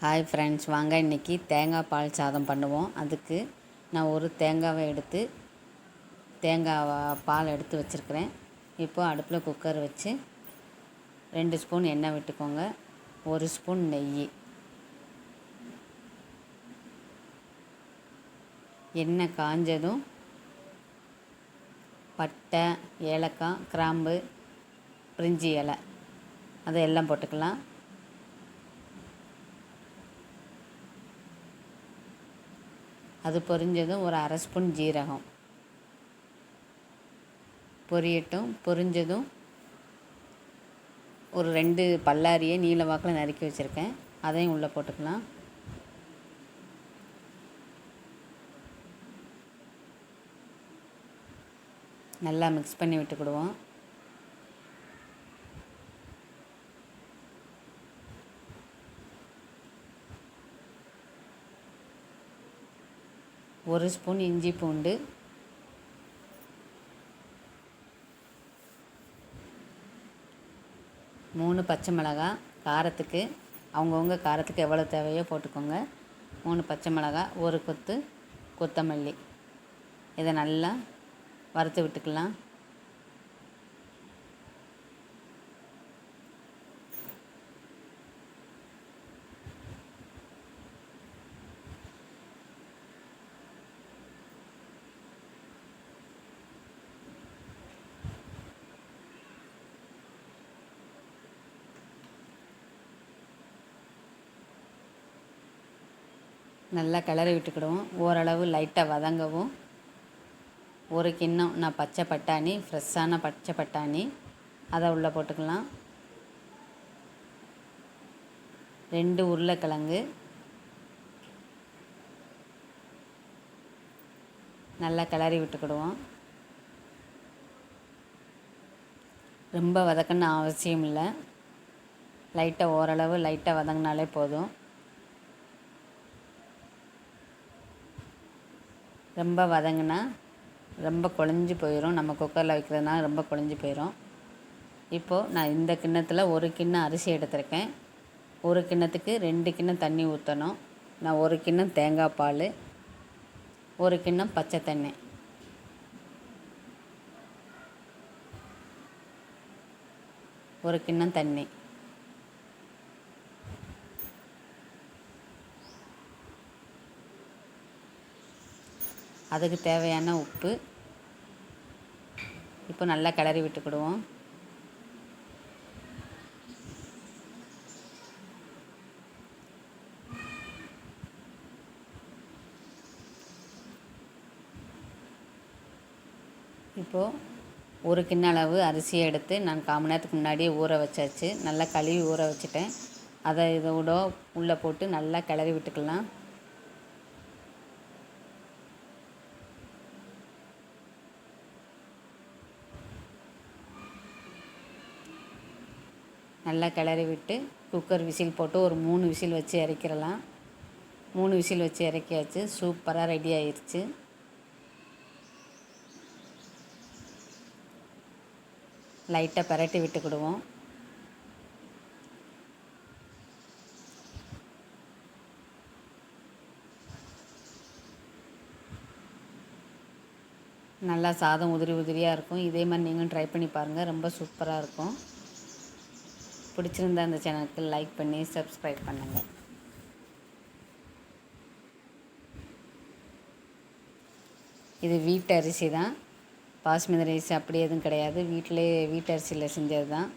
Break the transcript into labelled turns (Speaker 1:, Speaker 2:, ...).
Speaker 1: Hi friends வாங்க இன்றைக்கி தேங்காய் பால் சாதம் பண்ணுவோம். அதுக்கு நான் ஒரு தேங்காவை எடுத்து தேங்காய் பால் எடுத்து வச்சுருக்கிறேன். இப்போது அடுப்பில் குக்கர் வச்சு ரெண்டு ஸ்பூன் எண்ணெய் விட்டுக்கோங்க. ஒரு ஸ்பூன் நெய். எண்ணெய் காஞ்சதும் பட்டை ஏலக்காய் கிராம்பு பிரிஞ்சி இலை. அதை எல்லாம் போட்டுக்கலாம். அது பொரிஞ்சதும் ஒரு அரை ஸ்பூன் ஜீரகம். பொரியட்டும் பொரிஞ்சதும் ஒரு ரெண்டு பல்லாரியை நீல வாக்கில் நறுக்கி வச்சுருக்கேன். அதையும் உள்ளே போட்டுக்கலாம். நல்லா மிக்ஸ் பண்ணி விட்டுக்கிடுவோம். ஒரு ஸ்பூன் இஞ்சி பூண்டு. மூணு பச்சை மிளகா காரத்துக்கு அவங்கவுங்க காரத்துக்கு எவ்வளோ தேவையோ போட்டுக்கோங்க. மூணு பச்சை மிளகா ஒரு கொத்து கொத்தமல்லி. இதை நல்லா வறுத்து விட்டுக்கலாம். நல்லா கிளறி விட்டுக்கிடுவோம். ஓரளவு லைட்டாக வதங்கவும். ஒரு கிண்ணம் நான் பச்சை பட்டாணி ஃப்ரெஷ்ஷான பச்சை பட்டாணி. அதை உள்ளே போட்டுக்கலாம். ரெண்டு உருளைக்கிழங்கு. நல்லா கிளறி விட்டுக்கிடுவோம். ரொம்ப வதக்கணும்னு அவசியம் இல்லை. லைட்டாக ஓரளவு லைட்டாக வதங்கினாலே போதும். ரொம்ப வதங்கினா ரொம்ப குழஞ்சி போயிடும் நம்ம குக்கரில் வைக்கிறதுனால ரொம்ப குழஞ்சி போயிடும் இப்போது நான் இந்த கிண்ணத்தில் ஒரு கிண்ணம் அரிசி எடுத்திருக்கேன். ஒரு கிண்ணத்துக்கு ரெண்டு கிண்ணம் தண்ணி ஊற்றணும் நான் ஒரு கிண்ணம் தேங்காய் பால் ஒரு கிண்ணம் பச்சை தண்ணி. ஒரு கிண்ணம் தண்ணி. அதுக்கு தேவையான உப்பு. இப்போ நல்லா கிளறி விட்டுக்கிடுவோம். இப்போது ஒரு கிண்ண அளவு அரிசியை எடுத்து நான் கால் மணி நேரத்துக்கு முன்னாடியே ஊற வச்சாச்சு. நல்லா கழுவி ஊற வச்சுட்டேன். அதை இதோட உள்ளே போட்டு நல்லா கிளறி விட்டுக்கலாம். நல்லா கிளறி விட்டு குக்கர் விசில் போட்டு ஒரு மூணு விசில் வச்சு இறக்கிடலாம். மூணு விசில் வச்சு இறக்கியாச்சு. சூப்பராக ரெடி ஆயிடுச்சு லைட்டாக பரட்டி விட்டுக்கிடுவோம் நல்லா சாதம் உதிரி உதிரியாக இருக்கும். இதே மாதிரி நீங்களும் ட்ரை பண்ணி பாருங்கள் ரொம்ப சூப்பராக இருக்கும். பிடிச்சிருந்தா அந்த சேனலுக்கு லைக் பண்ணி சப்ஸ்கிரைப் பண்ணுங்கள் இது வீட்டு அரிசி தான். பாஸ்மதி ரைஸ் அப்படி எதுவும் கிடையாது. வீட்டிலே வீட்டு அரிசியில் செஞ்சது தான்